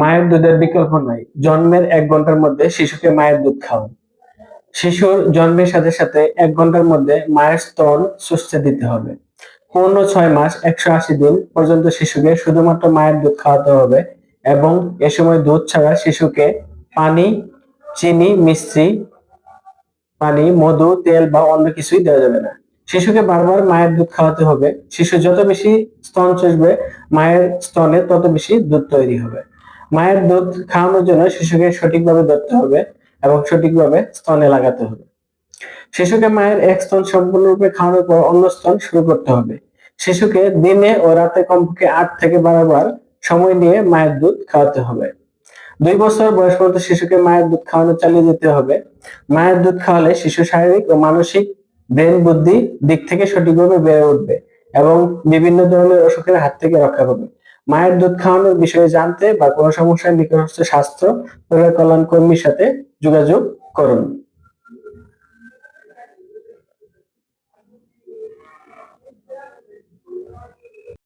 মায়ের দুধের বিকল্প নাই। জন্মের এক ঘণ্টার মধ্যে শিশুকে মায়ের দুধ খাওয়ান। শিশুর জন্মের সাথে সাথে এক ঘণ্টার মধ্যে মায়ের স্তন সুস্থে দিতে হবে। পূর্ণ ছয় মাস একশো আশি দিন পর্যন্ত শিশুকে শুধুমাত্র মায়ের দুধ খাওয়াতে হবে এবং এ সময় দুধ ছাড়া শিশুকে পানি, চিনি মিশ্রি পানি, মধু, তেল বা অন্য কিছুই দেওয়া যাবে না। শিশুকে বারবার মায়ের দুধ খাওয়াতে হবে। শিশু যত বেশি স্তন চষবে, মায়ের স্তনে তত বেশি দুধ তৈরি হবে। মায়ের দুধ খাওয়ানোর জন্য শিশুকে সঠিকভাবে ধরতে হবে এবং সঠিকভাবে স্তনে লাগাতে হবে। শিশুকে মায়ের এক স্তন সম্পূর্ণরূপে খাওয়ানোর পর অন্য স্তন শুরু করতে হবে। শিশুকে দিনে ও রাতে কমপক্ষে আট থেকে বারো বার সময় নিয়ে মায়ের দুধ খাওয়াতে হবে। দুই বছর বয়স পর্যন্ত শিশুকে মায়ের দুধ খাওয়ানো চালিয়ে যেতে হবে। মায়ের দুধ খাওয়ালে শিশু শারীরিক ও মানসিক ব্রেন বুদ্ধি দিক থেকে সঠিকভাবে বেড়ে উঠবে এবং বিভিন্ন ধরনের অসুখের হাত থেকে রক্ষা পাবে। মায়ের দুধ খাওয়ানোর বিষয়ে জানতে বা কোনো সমস্যায় নিকটস্থ স্বাস্থ্য কল্যাণ কর্মীর সাথে যোগাযোগ করুন।